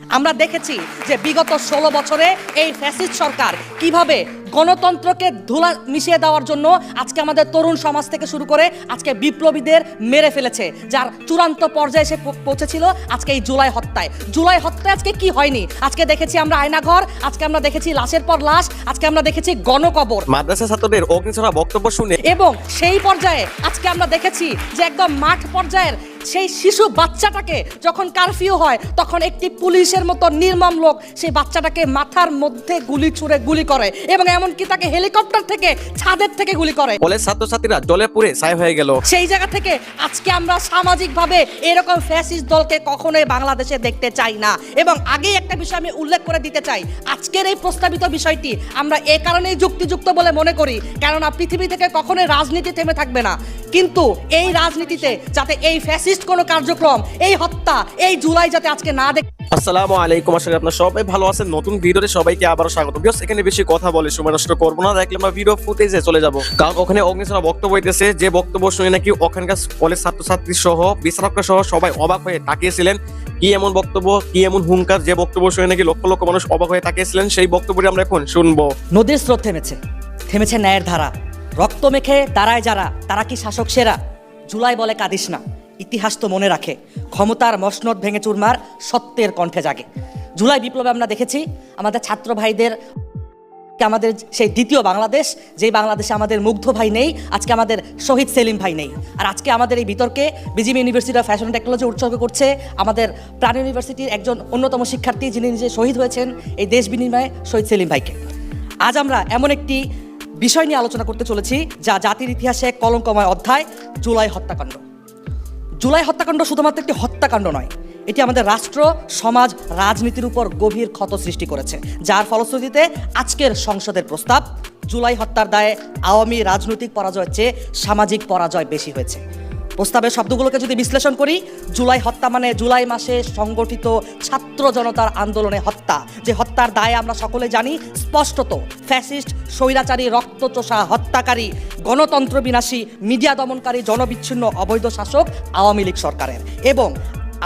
আমরা দেখেছি যে বিগত ষোলো বছরে এই ফ্যাসিস্ট সরকার কীভাবে গণতন্ত্রকে ধুলা মিশিয়ে দেওয়ার জন্য আজকে আমাদের তরুণ সমাজ থেকে শুরু করে আজকে বিপ্লবীদের মেরে ফেলেছে যার চূড়ান্ত পর্যায়ে এসে পৌঁছেছিল আজকে এই জুলাই হত্যায়। জুলাই হত্যায় আজকে কি হয়নি? আজকে দেখেছি আমরা আয়নাঘর আজকে আমরা দেখেছি লাশের পর লাশ আজকে আমরা দেখেছি গণকবর। মাদ্রাসা ছাত্রদের অগ্নিছড়া বক্তব্য শুনে এবং সেই পর্যায়ে আজকে আমরা দেখেছি যে একদম মাঠ পর্যায়ের সেই শিশু বাচ্চাটাকে যখন কারফিউ হয় তখন একটি পুলিশের মতো নির্মম লোক সেই বাচ্চাটাকে মাথার মধ্যে গুলি ছুঁড়ে গুলি করে এবং এমনকি তাকে হেলিকপ্টার থেকে ছাদের থেকে গুলি করে। কলেজ ছাত্রছাত্রীরা জলে পুড়ে ছাই হয়ে গেল। সেই জায়গা থেকে আজকে আমরা সামাজিকভাবে এরকম ফ্যাসিস্ট দলকে কখনোই বাংলাদেশে দেখতে চাই না। এবং আগেই একটা বিষয় আমি উল্লেখ করে দিতে চাই আজকের এই প্রস্তাবিত বিষয়টি আমরা এ কারণেই যুক্তিযুক্ত বলে মনে করি কেননা পৃথিবী থেকে কখনোই রাজনীতি থেমে থাকবে না। কিন্তু এই রাজনীতিতে যাতে এই ফ্যাসিস্ট কোনো কার্যক্রম এই হত্যা এই জুলাই যাতে আজকে না দেখ আসসালামু আলাইকুম আশা করি আপনারা সবাই ভালো আছেন। নতুন ভিডিওতে সবাইকে আবারও স্বাগত। বিকজ এখানে বেশি কথা বলে সময় নষ্ট করব না। দেখলে আমরা ভিডিও ফুটেজে চলে যাব। কারণ ওখানে অগ্নিছড়া বক্তব্য হইতেছে যে বক্তব্য শুনে নাকি ওখানকার কলেজ ছাত্রছাত্রী সহ বিচারকরা সহ সবাই অবাক হয়ে তাকিয়েছিলেন। কি এমন বক্তব্য কি এমন হুঙ্কার যে বক্তব্য শুনে নাকি লক্ষ লক্ষ মানুষ অবাক হয়ে তাকিয়েছিলেন সেই বক্তব্যটি আমরা এখন শুনব। নদীর স্রোত থেমেছে। থেমেছে ন্যায়ের ধারা। রক্ত মেখে দাঁড়ায় যারা তারা কি শাসক সেরা? জুলাই বলে কাঁদিস না। ইতিহাস তো মনে রাখে। ক্ষমতার মসনদ ভেঙে চুরমার সত্যের কণ্ঠে জাগে। জুলাই বিপ্লবে আমরা দেখেছি, আমাদের ছাত্র ভাইদের, আমাদের সেই দ্বিতীয় বাংলাদেশ, যে বাংলাদেশে আমাদের মুগ্ধ ভাই নেই, আজকে আমাদের শহীদ সেলিম ভাই নেই। আর আজকে আমাদের এই বিতর্কে BGB university of fashion technology উৎসর্গ করছে আমাদের প্রাণ ইউনিভার্সিটির একজন অন্যতম শিক্ষার্থী, যিনি নিজে শহীদ হয়েছেন এই দেশ বিনিময়ে শহীদ সেলিম ভাইকে। আজ আমরা এমন একটি বিষয় নিয়ে আলোচনা করতে চলেছি, যা জাতির ইতিহাসে কলঙ্কময় অধ্যায়, জুলাই হত্যাকাণ্ড। জুলাই হত্যাকাণ্ড শুধুমাত্র একটি হত্যাকাণ্ড নয়, এটি আমাদের রাষ্ট্র, সমাজ, রাজনীতির উপর গভীর ক্ষত সৃষ্টি করেছে, যার ফলশ্রুতিতে আজকের সংসদের প্রস্তাব, জুলাই হত্যার দায়ে আওয়ামী রাজনৈতিক পরাজয়ের চেয়ে সামাজিক পরাজয় বেশি হয়েছে। প্রস্তাবের শব্দগুলোকে যদি বিশ্লেষণ করি, জুলাই হত্যা মানে জুলাই মাসে সংগঠিত ছাত্র জনতার আন্দোলনে হত্যা। যে হত্যার দায়ে আমরা সকলে জানি, স্পষ্টত ফ্যাসিস্ট, স্বৈরাচারী, রক্তচোষা, হত্যাকারী, গণতন্ত্র বিনাশী, মিডিয়া দমনকারী, জনবিচ্ছিন্ন, অবৈধ শাসক আওয়ামী লীগ সরকারের। এবং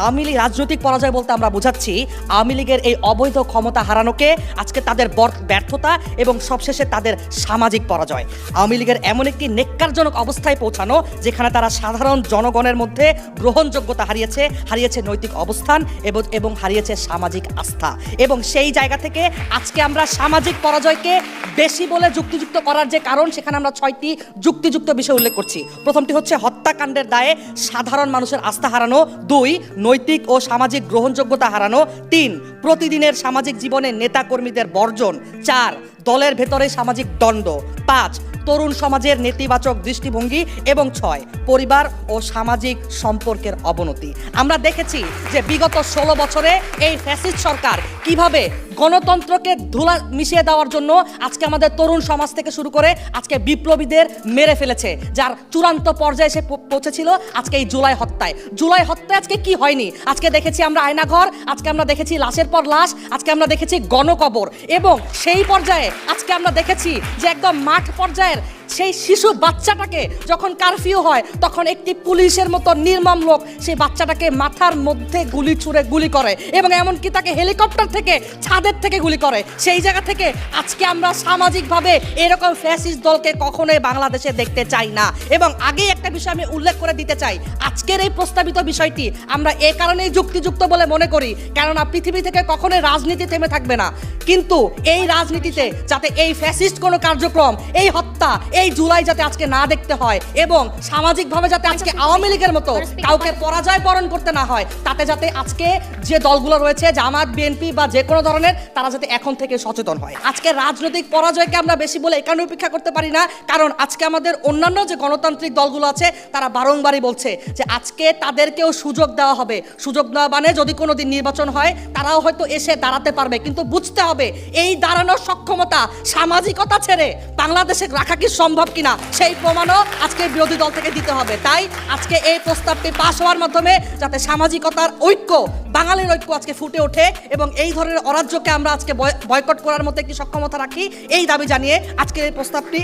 আওয়ামী লীগ রাজনৈতিক পরাজয় বলতে আমরা বোঝাচ্ছি, আওয়ামী লীগের এই অবৈধ ক্ষমতা হারানোকে আজকে তাদের ব্যর্থতা এবং সবশেষে তাদের সামাজিক পরাজয়। আওয়ামী লীগের এমন একটি নেককারজনক অবস্থায় পৌঁছানো, যেখানে তারা সাধারণ জনগণের মধ্যে গ্রহণযোগ্যতা হারিয়েছে হারিয়েছে নৈতিক অবস্থান এবং এবং হারিয়েছে সামাজিক আস্থা। এবং সেই জায়গা থেকে আজকে আমরা সামাজিক পরাজয়কে বেশি বলে যুক্তিযুক্ত করার যে কারণ, সেখানে আমরা ছয়টি যুক্তিযুক্ত বিষয় উল্লেখ করছি। প্রথমটি হচ্ছে হত্যাকাণ্ডের দায়ে সাধারণ মানুষের আস্থা হারানো। দুই নৈতিক ও সামাজিক গ্রহণযোগ্যতা হারানো তিন, প্রতিদিনের সামাজিক জীবনে নেতাকর্মীদের বর্জন। চার, দলের ভেতরে সামাজিক দণ্ড পাঁচ, তরুণ সমাজের নেতিবাচক দৃষ্টিভঙ্গি। এবং ছয়, পরিবার ও সামাজিক সম্পর্কের অবনতি। আমরা দেখেছি যে বিগত ষোলো বছরে এই ফ্যাসিস্ট সরকার কীভাবে গণতন্ত্রকে ধুলা মিশিয়ে দেওয়ার জন্য আজকে আমাদের তরুণ সমাজ থেকে শুরু করে আজকে বিপ্লবীদের মেরে ফেলেছে, যার চূড়ান্ত পর্যায়ে এসে পৌঁছেছিল আজকে এই জুলাই হত্যায়। জুলাই হত্যায় আজকে কি হয়নি? আজকে দেখেছি আমরা আয়নাঘর, আজকে আমরা দেখেছি লাশের পর লাশ, আজকে আমরা দেখেছি গণকবর, এবং সেই পর্যায়ে আজকে আমরা দেখেছি যে একদম মাঠ পর্যায়ের সেই শিশু বাচ্চাটাকে যখন কারফিউ হয়, তখন একটি পুলিশের মতো নির্মম লোক সেই বাচ্চাটাকে মাথার মধ্যে গুলি ছুঁড়ে গুলি করে এবং এমনকি তাকে হেলিকপ্টার থেকে ছাদের থেকে গুলি করে। সেই জায়গা থেকে আজকে আমরা সামাজিকভাবে এরকম ফ্যাসিস দলকে কখনোই বাংলাদেশে দেখতে চাই না। এবং আগেই একটা বিষয় আমি উল্লেখ করে দিতে চাই। আজকের এই প্রস্তাবিত বিষয়টি আমরা এ কারণেই যুক্তিযুক্ত বলে মনে করি, কেননা পৃথিবী থেকে কখনোই রাজনীতি থেমে থাকবে না। কিন্তু এই রাজনীতিতে যাতে এই ফ্যাসিস্ট কোনো কার্যক্রম, এই হত্যা এই জুলাই যাতে আজকে না দেখতে হয় এবং সামাজিকভাবে যাতে আজকে আওয়ামী লীগের মতো কাউকে পরাজয় বরণ করতে না হয় তাতে যাতে আজকে যে দলগুলো রয়েছে জামাত বিএনপি বা যে কোনো ধরনের তারা যাতে এখন থেকে সচেতন হয়। আজকে রাজনৈতিক পরাজয়কে আমরা বেশি বলে এখানে উপেক্ষা করতে পারি না কারণ আজকে আমাদের অন্যান্য যে গণতান্ত্রিক দলগুলো আছে তারা বারংবারই বলছে যে আজকে তাদেরকেও সুযোগ দেওয়া হবে। সুযোগ দেওয়া মানে যদি কোনো দিন নির্বাচন হয় তারাও হয়তো এসে দাঁড়াতে পারবে। কিন্তু বুঝতে হবে এই দাঁড়ানোর সক্ষমতা সামাজিকতা ছেড়ে বাংলাদেশে রাখা কি সম্ভব কিনা সেই প্রমাণও আজকে বিরোধী দল থেকে দিতে হবে। তাই আজকে এই প্রস্তাবটি পাশ হওয়ার মাধ্যমে যাতে সামাজিকতার ঐক্য, বাঙালির ঐক্য আজকে ফুটে ওঠে এবং এই ধরনের অরাজ্যকে আমরা আজকে বয়- বয়কট করার মতো একটি সক্ষমতা রাখি, এই দাবি জানিয়ে আজকের এই প্রস্তাবটি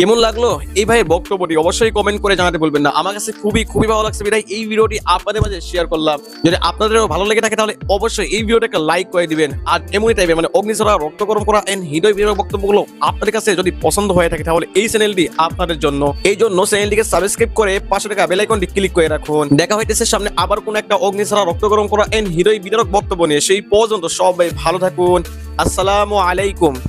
কেমন লাগল? এই ভাইয়ের বক্তব্যটি অবশ্যই কমেন্ট করে জানাতে বলবেন না। আমার কাছে খুবই খুবই ভালো লাগছে বিধায় এই ভিডিওটি আপনাদের মাঝে শেয়ার করলাম। যদি আপনাদেরও ভালো লেগে থাকে তাহলে অবশ্যই এই ভিডিওটা একটা লাইক করে দিবেন। আর এমনই টাইপের মানে অগ্নিছড়া রক্তকরম করা এন্ড হৃদয় বিভাগ বক্তব্যগুলো আপনাদের কাছে যদি পছন্দ হয়ে থাকে তাহলে এই চ্যানেলটি আপনাদের জন্য। এই জন্য চ্যানেলটিকে সাবস্ক্রাইব করে পাশে থাকা বেল আইকনটি ক্লিক করে রাখুন। দেখা হইতেছে সামনে আবার কোন একটা অগ্নিছড়া রক্তকরম করা এন্ড হৃদয় বিদারক বক্তব্য নিয়ে। সেই পর্যন্ত সবাই ভালো থাকুন। আসসালামু আলাইকুম।